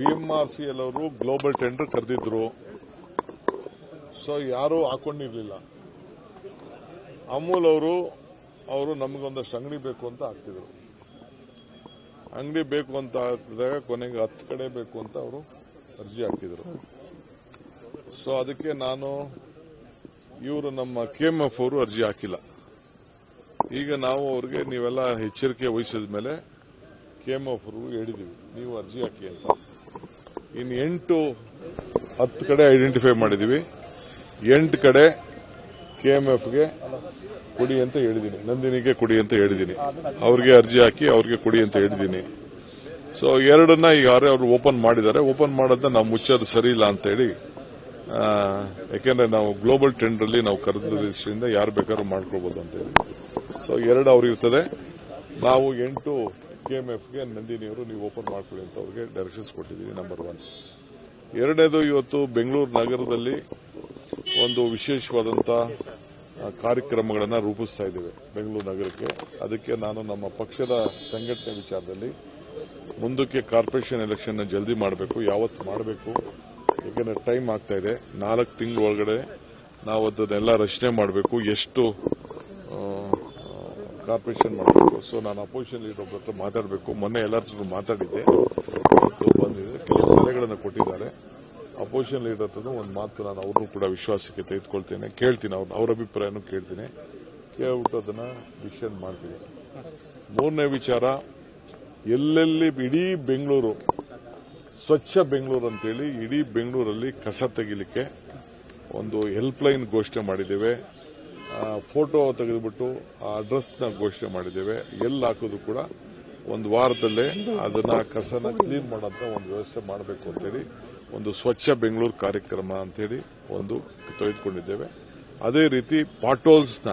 ಬಿಎಂಆರ್ಸಿ ಅವರು global tender ಕರೆದಿದ್ರು. So ಯಾರೂ ಹಾಕೊಂಡಿರ್ಲಿಲ್ಲ. ಅಮೂಲ್ ಅವರು ಅವರು ನಮಗೊಂದಷ್ಟು ಅಂಗಡಿ ಬೇಕು ಅಂತ ಹಾಕ್ತಿದ್ರು. ಅಂಗಡಿ ಬೇಕು ಅಂತ ಹಾಕಿದಾಗ ಕೊನೆಗೆ ಹತ್ತು ಕಡೆ ಬೇಕು ಅಂತ ಅವರು ಅರ್ಜಿ ಹಾಕಿದ್ರು. ಸೊ ಅದಕ್ಕೆ ನಾನು ಇವರು ನಮ್ಮ ಕೆಎಂಎಫ್ ಅವರು ಅರ್ಜಿ ಹಾಕಿಲ್ಲ. ಈಗ ನಾವು ಅವ್ರಿಗೆ ನೀವೆಲ್ಲ ಎಚ್ಚರಿಕೆ ವಹಿಸಿದ ಮೇಲೆ ಕೆಎಂಎಫ್ ಅವರು ಹೇಳಿದೀವಿ. ನೀವು ಅರ್ಜಿ ಹಾಕಿ ಅಂತ. ಇನ್ನು ಎಂಟು, ಹತ್ತು ಕಡೆ ಐಡೆಂಟಿಫೈ ಮಾಡಿದೀವಿ ಎಂಟು ಕಡೆ ಕೆಎಂಎಫ್ಗೆ ಕೊಡಿ ಅಂತ ಹೇಳಿದ್ದೀನಿ. ನಂದಿನಿಗೆ ಕೊಡಿ ಅಂತ ಹೇಳಿದ್ದೀನಿ. ಅವ್ರಿಗೆ ಅರ್ಜಿ ಹಾಕಿ ಅವ್ರಿಗೆ ಕೊಡಿ ಅಂತ ಹೇಳಿದ್ದೀನಿ. ಸೊ ಎರಡನ್ನ ಈಗ ಯಾರೇ ಅವರು ಓಪನ್ ಮಾಡಿದ್ದಾರೆ ಓಪನ್ ಮಾಡೋದನ್ನ ನಾವು ಮುಚ್ಚೋದು ಸರಿ ಇಲ್ಲ ಅಂತ ಹೇಳಿ ಯಾಕೆಂದ್ರೆ ನಾವು ಗ್ಲೋಬಲ್ ಟೆಂಡರ್ ಅಲ್ಲಿ ನಾವು ಕರೆದ ಯಾರು ಬೇಕಾದ್ರೂ ಮಾಡ್ಕೋಬಹುದು ಅಂತ ಹೇಳಿ. ಸೊ ಎರಡು ಅವ್ರಿರ್ತದೆ ನಾವು ಎಂಟು ಕೆಎಂಎಫ್ಗೆ ನಂದಿನಿಯವರು ನೀವು ಓಪನ್ ಮಾಡ್ಕೊಳ್ಳಿ ಅಂತ ಅವ್ರಿಗೆ ಡೈರೆಕ್ಷನ್ಸ್ ಕೊಟ್ಟಿದ್ದೀವಿ ನಂಬರ್ ಒನ್ ಎರಡನೇದು ಇವತ್ತು ಬೆಂಗಳೂರು ನಗರದಲ್ಲಿ ಒಂದು ವಿಶೇಷವಾದಂತ ಕಾರ್ಯಕ್ರಮಗಳನ್ನು ರೂಪಿಸ್ತಾ ಇದ್ದೇವೆ ಬೆಂಗಳೂರು ನಗರಕ್ಕೆ. ಅದಕ್ಕೆ ನಾನು ನಮ್ಮ ಪಕ್ಷದ ಸಂಘಟನೆ ವಿಚಾರದಲ್ಲಿ ಮುಂದಕ್ಕೆ ಕಾರ್ಪೊರೇಷನ್ ಎಲೆಕ್ಷನ್ ಜಲ್ದಿ ಮಾಡಬೇಕು, ಯಾವತ್ತು ಮಾಡಬೇಕು, ಯಾಕೆಂದ್ರೆ ಟೈಮ್ ಆಗ್ತಾ ಇದೆ. ನಾಲ್ಕು ತಿಂಗಳ ಒಳಗಡೆ ನಾವು ಅದನ್ನೆಲ್ಲ ರಚನೆ ಮಾಡಬೇಕು, ಎಷ್ಟು ಕಾರ್ಪೊರೇಷನ್ ಮಾಡಬೇಕು. ಸೊ ನಾನು ಅಪೋಸಿಷನ್ ಲೀಡರ್ ಒಬ್ಬರ ಹತ್ರ ಮಾತಾಡಬೇಕು. ಮೊನ್ನೆ ಎಲ್ಲರ ಮಾತಾಡಿದ್ದೆ. ಬಂದಿದೆ. ಕೆಲವು ಸಲಹೆಗಳನ್ನು ಕೊಟ್ಟಿದ್ದಾರೆ. ಅಪೋಸಿಷನ್ ಲೀಡರ್ ಹತ್ರ ಒಂದು ಮಾತು ನಾನು ಅವ್ರನ್ನೂ ಕೂಡ ವಿಶ್ವಾಸಕ್ಕೆ ತೆಗೆದುಕೊಳ್ತೇನೆ. ಕೇಳ್ತೀನಿ ಅವ್ರ ಅವ್ರ ಅಭಿಪ್ರಾಯನೂ ಕೇಳ್ತೀನಿ. ಕೇಳ್ಬಿಟ್ಟು ಅದನ್ನ ಡಿಸಿಷನ್ ಮಾಡ್ತೀನಿ. ಮೂರನೇ ವಿಚಾರ, ಎಲ್ಲೆಲ್ಲಿ ಇಡೀ ಬೆಂಗಳೂರು, ಸ್ವಚ್ಛ ಬೆಂಗಳೂರು ಅಂತೇಳಿ ಇಡೀ ಬೆಂಗಳೂರಲ್ಲಿ ಕಸ ತೆಗಿಲಿಕ್ಕೆ ಒಂದು ಹೆಲ್ಪ್ ಲೈನ್ ಘೋಷಣೆ ಮಾಡಿದ್ದೇವೆ. ಫೋಟೋ ತೆಗೆದುಬಿಟ್ಟು ಆ ಅಡ್ರೆಸ್ನ ಘೋಷಣೆ ಮಾಡಿದ್ದೇವೆ. ಎಲ್ಲಿ ಹಾಕೋದು ಕೂಡ ಒಂದು ವಾರದಲ್ಲೇ ಅದನ್ನ ಕಸನ ಕ್ಲೀನ್ ಮಾಡೋಂಥ ಒಂದು ವ್ಯವಸ್ಥೆ ಮಾಡಬೇಕು ಅಂತೇಳಿ ಒಂದು ಸ್ವಚ್ಛ ಬೆಂಗಳೂರು ಕಾರ್ಯಕ್ರಮ ಅಂತೇಳಿ ಒಂದು ತೆಗೆದುಕೊಂಡಿದ್ದೇವೆ. ಅದೇ ರೀತಿ ಪಾಟೋಲ್ಸ್ನ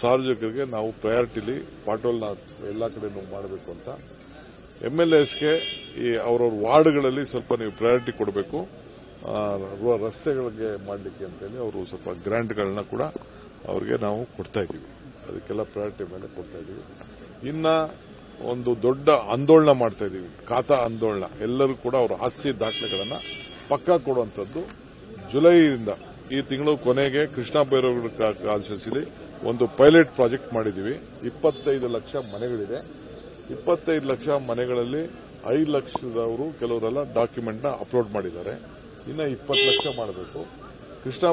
ಸಾರ್ವಜನಿಕರಿಗೆ ನಾವು ಪ್ರಯಾರಿಟಿಲಿ ಪಾಟೋಲ್ನ ಎಲ್ಲ ಕಡೆನೂ ಮಾಡಬೇಕು ಅಂತ. ಎಂಎಲ್ಎಸ್ಗೆ ಎಲ್ ಎಸ್ಗೆ ಈ ಅವರವ್ರ ವಾರ್ಡ್ಗಳಲ್ಲಿ ಸ್ವಲ್ಪ ನೀವು ಪ್ರಯಾರಿಟಿ ಕೊಡಬೇಕು. ರಸ್ತೆಗಳಿಗೆ ಮಾಡಲಿಕ್ಕೆ ಅಂತೇಳಿ ಅವರು ಸ್ವಲ್ಪ ಗ್ರಾಂಟ್ಗಳನ್ನ ಕೂಡ ಅವ್ರಿಗೆ ನಾವು ಕೊಡ್ತಾ ಇದೀವಿ ಅದಕ್ಕೆಲ್ಲ ಪ್ರಯಾರಿಟಿ ಮೇಲೆ ಕೊಡ್ತಾ ಇದೀವಿ ಇನ್ನ ಒಂದು ದೊಡ್ಡ ಆಂದೋಲನ ಮಾಡ್ತಾ ಇದ್ದೀವಿ. ಖಾತಾ ಆಂದೋಲನ ಎಲ್ಲರೂ ಕೂಡ ಅವರ ಆಸ್ತಿ ದಾಖಲೆಗಳನ್ನ ಪಕ್ಕಾ ಕೊಡುವಂಥದ್ದು ಜುಲೈಯಿಂದ ಈ ತಿಂಗಳು ಕೊನೆಗೆ ಕೃಷ್ಣ ಬೈರೇಗೌಡ ಕಾನ್ಸ್ಟಿಟ್ಯೂನ್ಸಿಲಿ ಒಂದು ಪೈಲಟ್ ಪ್ರಾಜೆಕ್ಟ್ ಮಾಡಿದ್ದೀವಿ. ಇಪ್ಪತ್ತೈದು ಲಕ್ಷ ಮನೆಗಳಿದೆ. ಇಪ್ಪತ್ತೈದು ಲಕ್ಷ ಮನೆಗಳಲ್ಲಿ ಐದು ಲಕ್ಷದವರು ಕೆಲವರೆಲ್ಲ ಡಾಕ್ಯುಮೆಂಟ್ನ ಅಪ್ಲೋಡ್ ಮಾಡಿದ್ದಾರೆ. ಇನ್ನು ಇಪ್ಪತ್ತು ಲಕ್ಷ ಮಾಡಬೇಕು. ಕೃಷ್ಣ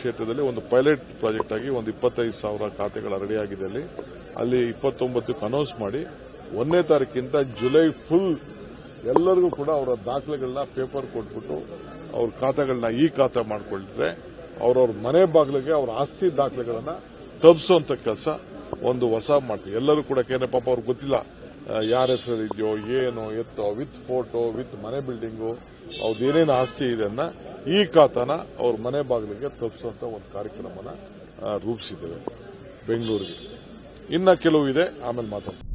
ಕ್ಷೇತ್ರದಲ್ಲಿ ಒಂದು ಪೈಲಟ್ ಪ್ರಾಜೆಕ್ಟ್ ಆಗಿ ಒಂದು ಇಪ್ಪತ್ತೈದು ಸಾವಿರ ಖಾತೆಗಳ ರೆಡಿಯಾಗಿದೆ ಅಲ್ಲಿ. ಅಲ್ಲಿ ಇಪ್ಪತ್ತೊಂಬತ್ತಕ್ಕೆ ಅನೌನ್ಸ್ ಮಾಡಿ, ಒಂದನೇ ತಾರೀಕಿಂದ ಜುಲೈ ಫುಲ್ ಎಲ್ಲರಿಗೂ ಕೂಡ ಅವರ ದಾಖಲೆಗಳನ್ನ ಪೇಪರ್ ಕೊಟ್ಬಿಟ್ಟು ಅವ್ರ ಖಾತೆಗಳನ್ನ ಈ ಖಾತೆ ಮಾಡಿಕೊಳ್ತಾರೆ. ಅವ್ರವ್ರ ಮನೆ ಬಾಗಿಲಿಗೆ ಅವರ ಆಸ್ತಿ ದಾಖಲೆಗಳನ್ನ ತಪ್ಪಿಸುವಂತ ಕೆಲಸ ಒಂದು ಹೊಸ ಮಾಡ್ತೀವಿ ಎಲ್ಲರೂ ಕೂಡ ಕೇಂದ್ರ ಪಾಪ ಅವ್ರಿಗೆ ಗೊತ್ತಿಲ್ಲ. ಯಾರ ಹೆಸರು ಇದೆಯೋ, ಏನು, ಎತ್ತೋ, ವಿತ್ ಫೋಟೋ, ವಿತ್ ಮನೆ ಬಿಲ್ಡಿಂಗು ಅವ್ರದ್ದು ಏನೇನು ಆಸ್ತಿ ಇದೆ ಅನ್ನ ಈ ಖಾತಾನ ಅವ್ರ ಮನೆ ಬಾಗಿಲಿಗೆ ತಲುಪಿಸುವಂತ ಒಂದು ಕಾರ್ಯಕ್ರಮನ ರೂಪಿಸಿದ್ದೇವೆ ಬೆಂಗಳೂರಿಗೆ. ಇನ್ನ ಕೆಲವು ಇದೆ, ಆಮೇಲೆ ಮಾತಾಡ್ತೀನಿ.